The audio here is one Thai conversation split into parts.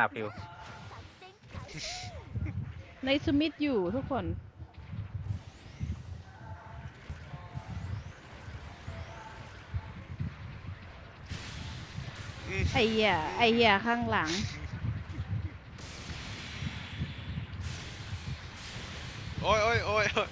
ล่ะฟิวในสมิธอยู่ทุกคนอืมไอ้เหี้ยไอ้เหี้ยข้างหลัง โอ้ยโอ้ยโอ้ยโอ้ย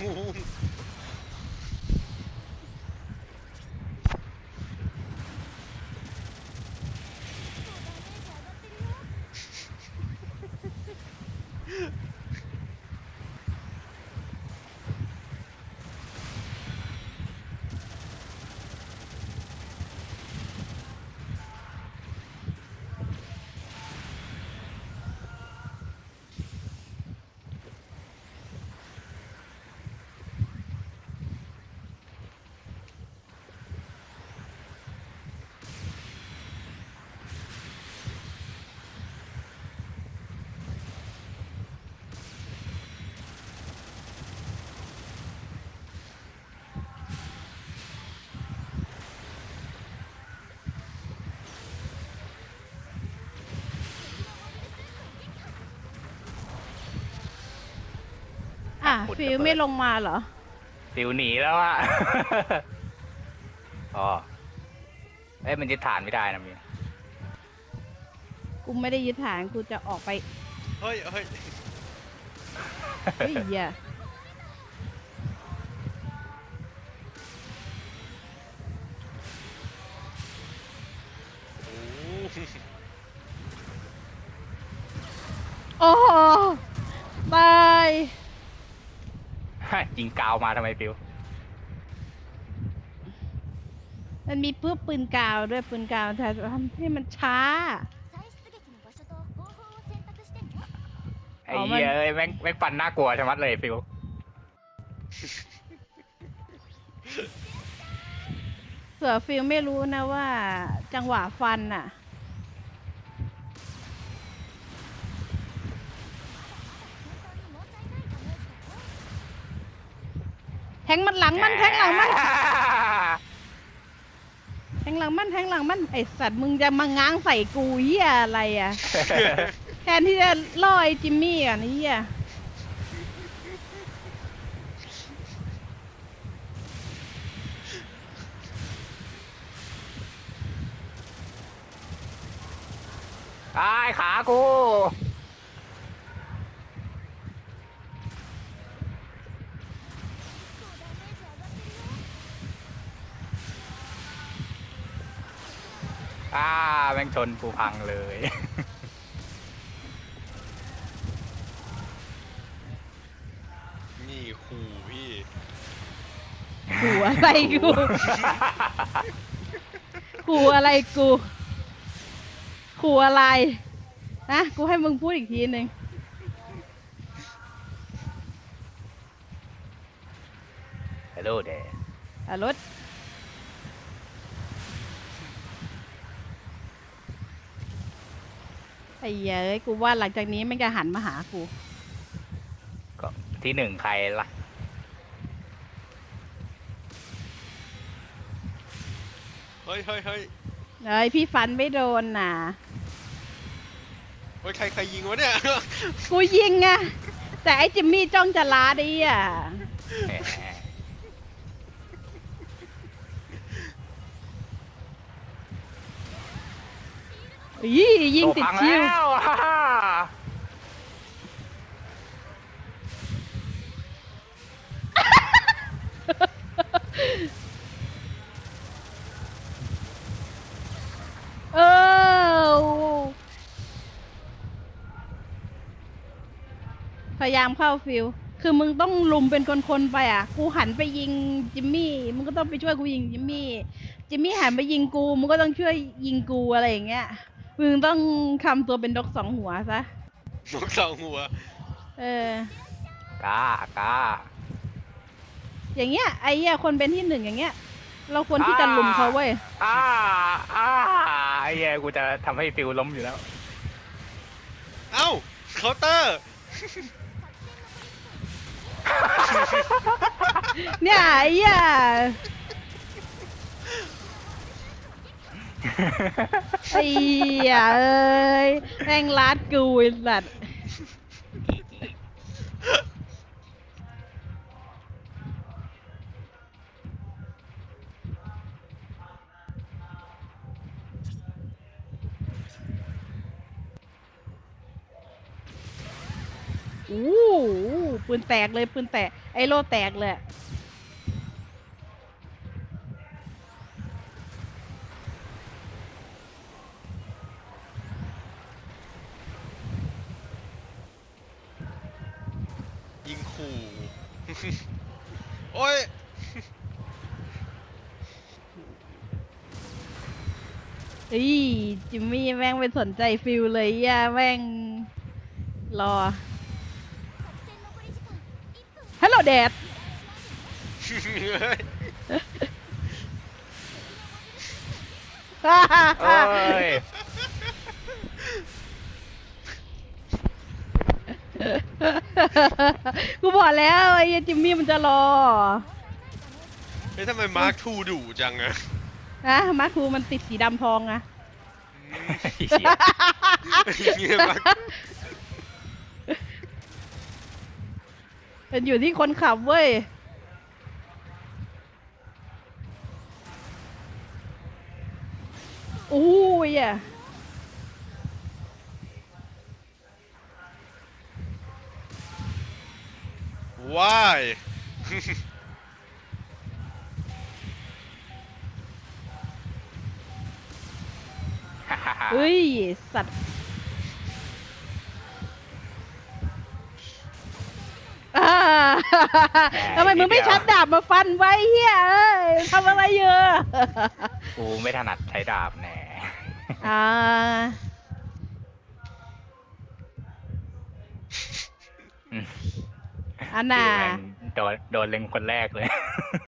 อ่ะขุดฟิลระเบิดไม่ลงมาเหรอ ฟิวหนีแล้วอะ อ๋อ เอ้ยมันยึดฐานไม่ได้นะมีกูไม่ได้ยึดฐานกูจะออกไปเฮ้ยเฮ้ยเฮ้ยเหี้ยโอ้โหโอ้โหตาย ยิงกาวมาทำไมฟิวมันมีปื้ปืนกาวด้วยปืนกาวแต่ทำให้มันช้า ไอ้อ๋อมันเหี้ยเอ้ยแม่งแม่งฟันน่ากลัวชะมัดเลยฟิวเผื่อฟิลไม่รู้นะว่า จังหวะฟันน่ะ แทงมันหลังมันแทงหลังมันแทงหลังมันแทงหลังมันไอสัตว์มึงจะมาง้างใส่กูเหี้ยอะไรอะ แทนที่จะล่อไอจิมมี่อะนี่เหี้ยตายขากู อ้าแม่งชนกูพังเลย นี่ขู่พี่ขู่อะไรกู ขู่อะไรกู ขู่อะไร นะ กูให้มึงพูดอีกทีหนึ่งฮัลโหลเด อะรถ ไอ้เหี้ยเอ้ยกูว่าหลังจากนี้มันจะหันมาหากู ก็ที่หนึ่งใครล่ะ เฮ้ยเฮ้ยเฮ้ยเอ้ยพี่ฟันไม่โดนน่ะ เฮ้ยใครใครยิงวะเนี่ย กูยิงอะแต่ไอ้จิมมี่จ้องจะล้าดิอะ แหม อียิงติดโพัคิวแล้วฮ่าฮ่าเออพยายามเข้าฟิลคือมึงต้องลุมเป็นคนๆไปอะ กูหันไปยิงจิมมี่ มึงก็ต้องไปช่วยกูยิงจิมมี่ จิมมี่หันไปยิงกู มึงก็ต้องช่วยยิงกูอะไรอย่างเงี้ย มึงต้องทำตัวเป็นดกสองหัวซะ นกสองหัว เออ กล้ากล้า อย่างเงี้ยไอ้เหี้ยคนเป็นที่หนึ่งอย่างเงี้ย เราควรที่จะลุมเขาเว้ย อ้าอ้าไอ้เหี้ยกูจะทำให้ฟิวล้มอยู่แล้ว เอ้าเคาน์เตอร์ เนี่ยไอ้เหี้ย ไอ้เหี้ยเอ้ยแม่งลัดกูไอ้สัตว์อู้หูปืนแตกเลยปืนแตกไอ้โลแตกเลยอะ ยิงขู่โอ้ยอีจิมมี่แม่งไม่สนใจฟิลเลยย่าแม่งรอฮัลโหลแดดเอ้ย กูบอกแล้วไอ้เหี้ยจิมมี่มันจะรอเฮ้ยทำไมมาร์คทูดุจังอะนะมาร์คทูมันติดสีดำทองอะเหี้ยเงี้ยมาร์คเป็นอยู่ที่คนขับเว้ย อู้ยอะ ว้ายเฮ้ย สัตว์อ่าทำไมมึงไม่ชัดดาบมาฟันไว้เฮียเอ้ยทำอะไรเยอะกูไม่ถนัดใช้ดาบแหน่อ่าอืม อันน่ะ คือแม่งโดนโดนเล็งคนแรกเลย